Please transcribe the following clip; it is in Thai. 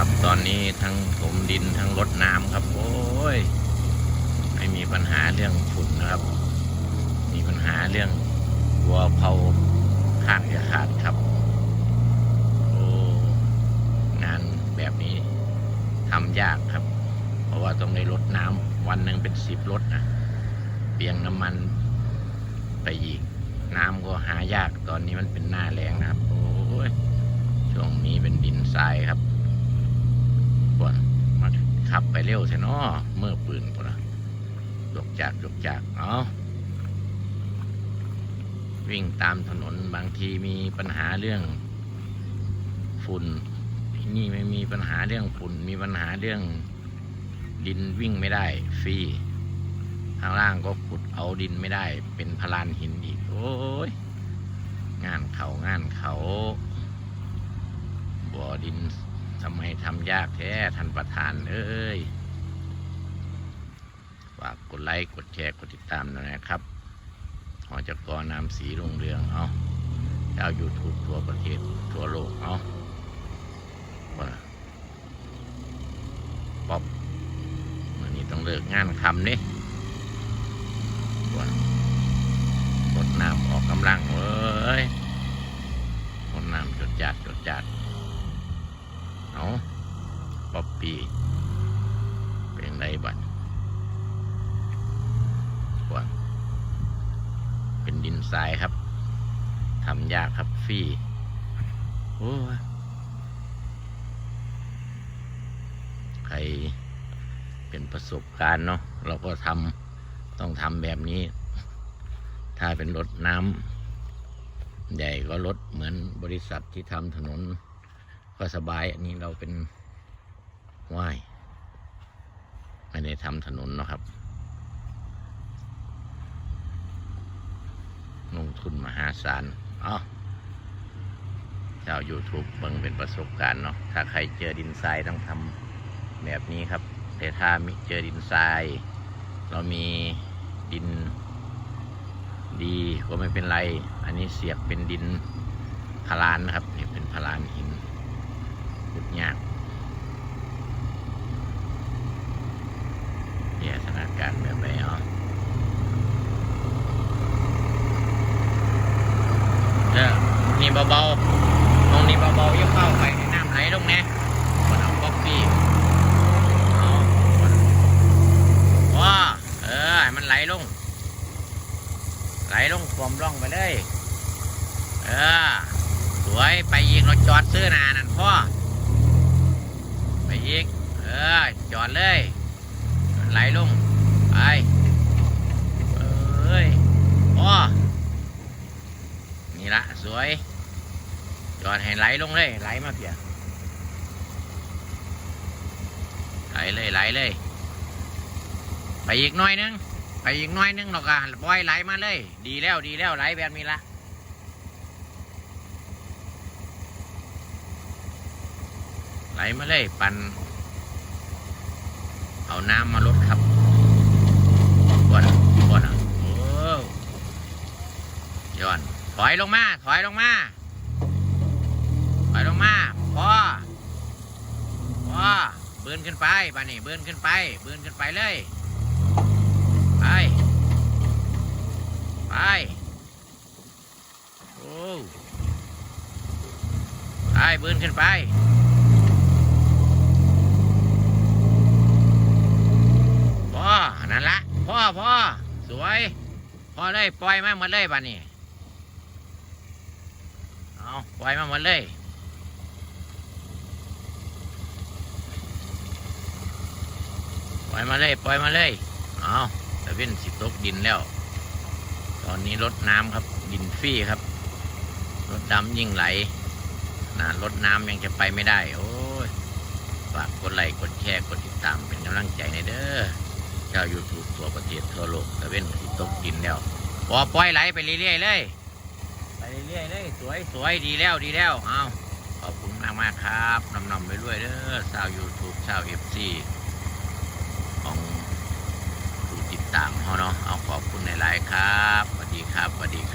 ครับ ตอนนี้ทั้งถมดินทั้งรดน้ำครับ โอ้ยไม่มีปัญหาเรื่องฝุ่นนะครับ มีปัญหาเรื่องวัวเผาข้างจะขาดครับ โอ้งานแบบนี้ทำยากครับ เพราะว่าต้องได้รดน้ำวันหนึ่งเป็นสิบรถนะเปียงน้ำมันไปอีกน้ำก็หายากตอนนี้มันเป็นหน้าแรงนะครับ โอ้ยช่วงนี้เป็นดินทรายครับปวนมาขับไปเร็วใช่นาะเมื่อปืนปวนยกจากยกจากเอาวิ่งตามถนนบางทีมีปัญหาเรื่องฝุ่นที่นี่ไม่มีปัญหาเรื่องฝุ่น มีปัญหาเรื่องดินวิ่งไม่ได้ฟรีข้างล่างก็ขุดเอาดินไม่ได้ เป็นพลานหินอีก โอ้ยงานเขางานเขา บ่อดินทำไมทำยากแท้ท่านประธานเอ้ยากกดไลค์กดแชร์กดติดตามนะครับหอจกรนามสีรุ่งเรืองเอาเจ้ายูทูบทั่วประเทศทั่วโลกเอาว่าป๊อบวันนี้ต้องเลิกงานคำนี่ว่ารดน้ำออกกำลังเว้ยคนน้ำจดจัดจดจัดเอาป๊อปปี้เป็นไรบัดกวน เป็นดินทรายครับทำยากครับฟรี่โอ้ใครเป็นประสบการณ์เนาะเราก็ทำต้องทำแบบนี้ ถ้าเป็นรถน้ำใหญ่ก็รถเหมือนบริษัทที่ทำถนน ก็สบาย อันนี้เราเป็นว่ายไม่ได้ทำถนนนะครับ ลงทุนมหาศาลอ๋อเจ้า YouTube เบิ่งเป็นประสบการณ์เนาะ ถ้าใครเจอดินทรายต้องทำแบบนี้ครับ แต่ถ้ามิเจอดินทราย เรามีดินดีก็ไม่เป็นไร อันนี้เสียบเป็นดินพารานนะครับ นี่เป็นพารานหินขุดยากเนี่ยสถานการณ์แบบไหนอ๋อเด้อนี่ เบาๆตรงนี้เบาๆย่าเข้าไปให้น้ำไหลลงแน่คนเอาก๊อปปี้เอาว้าเออมันไหลลง ไหลลงความร่องไปเลย เออ สวยไปอีกเราจอดซื้อนานั่นพ่อ ไปอีก เออ จอดเลยไหลลง ไปเอ้ยพ่อนี่ละสวย จอดให้ไหลลงเลยไหลมาเพียไหลเลยไหลเลย ไปอีกน่อยนึงไปอีกน้อยนึงเราก็ปล่อยไหลมาเลย ดีแล้วดีแล้วไหลแบบนี้ละไหลมาเลยปันเอาน้ำมาลดครับก่อนก่อนอะโอ้ย้อนถอยลงมา ถอยลงมา ถอยลงมาพอพอเบื นขึ้นไปปานี่เบืนขึ้นไป เบืนขึ้นไปเลย ไป ไป โอ้ไปเบืนขึ้นไปพ่อนั่นละพ่อพ่อสวยพ่อเลยปล่อยมาหมดเลยบ้านี้เอาปล่อยมาหมดเลย ล่อยมาเลยปล่อยมาเลยเอาตะเว้นสิตกดินแล้ว ตอนนี้รดน้ำครับ ดินฟรี่ครับรถดำยิ่งไหลนะรถน้ำยังจะไปไม่ได้ โอ้ยฝากกดไลค์กดแชร์กดติดตามเป็นกำลังใจในเด้อเจ้ายูทูบทั่วประเทศทั่วโลกตะเว้นสิตกดินแล้วปอปล่อยไหลไปเรื่อยๆเลยไปเรื่อยๆเลยสวยสวยดีแล้วดีแล้วเอาขอบคุณมากมากครับนำนำไปด้วยเด้อชาวยูทูบชาวเอฟซีของ ผู้ติดตามเขาเนาะเอาขอบคุณในไลน์ครับสวัสดีครับสวัสดี